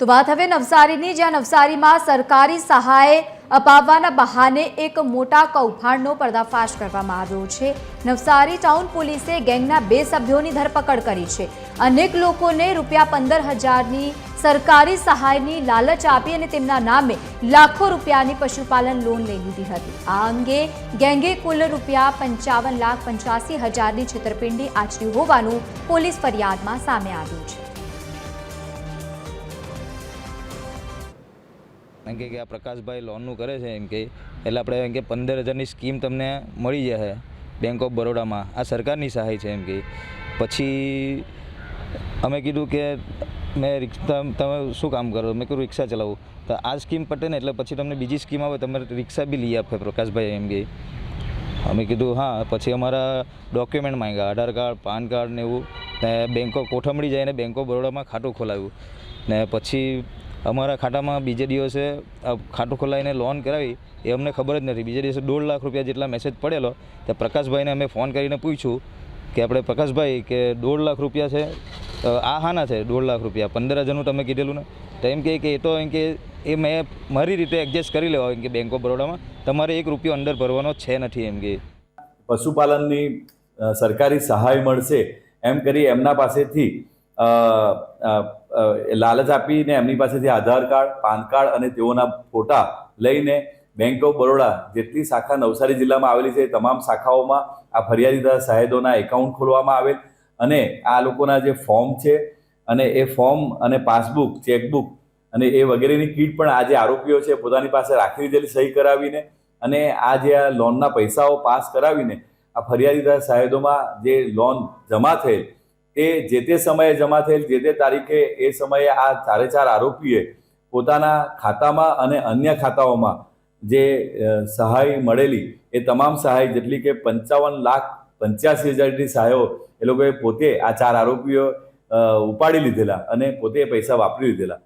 તો વાત હવે નવસારીની, જ્યાં નવસારીમાં સરકારી સહાય અપાવવાના બહાને એક મોટા કૌભાંડનો પર્દાફાશ કરવામાં આવ્યો છે. નવસારી ટાઉન પોલીસે ગેંગના બે સભ્યોની ધરપકડ કરી છે. અનેક લોકોને રૂપિયા પંદર હજારની સરકારી સહાયની લાલચ આપી અને તેમના નામે લાખો રૂપિયાની પશુપાલન લોન લઈ લીધી હતી. આ અંગે ગેંગે કુલ રૂપિયા પંચાવન લાખ પંચ્યાસી હજારની છેતરપિંડી આચરી હોવાનું પોલીસ ફરિયાદમાં સામે આવ્યું છે. એમ કે આ પ્રકાશભાઈ લોનનું કરે છે એમ કે, એટલે આપણે એમ કે પંદર હજારની સ્કીમ તમને મળી જશે બેંક ઓફ બરોડામાં આ સરકારની સહાય છે એમ કે. પછી અમે કીધું કે મેં રિક્ષા તમે શું કામ કરો? મેં કીધું રિક્ષા ચલાવું. તો આ સ્કીમ પટે ને એટલે પછી તમને બીજી સ્કીમ આવે તમે રિક્ષા બી લઈ આપે પ્રકાશભાઈ એમ કે. અમે કીધું, હા. પછી અમારા ડોક્યુમેન્ટ માંગ્યા, આધાર કાર્ડ, પાન કાર્ડ ને એવું. ને બેંકો કોઠમડી જઈને બેંક ઓફ બરોડામાં ખાતું ખોલાવ્યું. ને પછી અમારા ખાતામાં બીજે દિવસે ખાતું ખોલાવીને લોન કરાવી, એ અમને ખબર જ નથી. બીજે દિવસે દોઢ લાખ રૂપિયા જેટલા મેસેજ પડેલો, તે પ્રકાશભાઈને અમે ફોન કરીને પૂછ્યું કે આપણે પ્રકાશભાઈ કે દોઢ લાખ રૂપિયા છે આ હાના છે દોઢ લાખ રૂપિયા? પંદર હજારનું તમે કીધેલું ને? તો એમ કે એ તો એમ કે એ મેં મારી રીતે એડજસ્ટ કરી લેવા એમ કે બેંક ઓફ બરોડામાં તમારે એક રૂપિયો અંદર ભરવાનો છે નથી એમ કે. પશુપાલનની સરકારી સહાય મળશે એમ કરી એમના પાસેથી લાલચ આપીને એમની પાસેથી આધાર કાર્ડ, પાન કાર્ડ અને તેઓના ફોટા લઈને બેંક ઓફ બરોડા જેટલી શાખા નવસારી જિલ્લામાં આવેલી છે તમામ શાખાઓમાં આ ફરિયાદીદાર સાહેદોના એકાઉન્ટ ખોલવામાં આવેલ. અને આ લોકોના જે ફોર્મ છે અને એ ફોર્મ અને પાસબુક ચેકબુક અને એ વગેરેની કીટ પણ આ જે આરોપીઓ છે પોતાની પાસે રાખી દીધેલી, સહી કરાવીને અને આ જે આ લોનના પૈસાઓ પાસ કરાવીને આ ફરિયાદીદાર સાહેદોમાં જે લોન જમા થયેલ તે જે તે સમયે જમા થયેલ, જે તે તારીખે એ સમયે આ ચારે ચાર આરોપીએ પોતાના ખાતામાં અને અન્ય ખાતાઓમાં જે સહાય મળેલી, એ તમામ સહાય જેટલી કે પંચાવન લાખ પંચ્યાસી હજારની સહાયો એ લોકોએ પોતે આ ચાર આરોપીઓ ઉપાડી લીધેલા અને પોતે પૈસા વાપરી લીધેલા.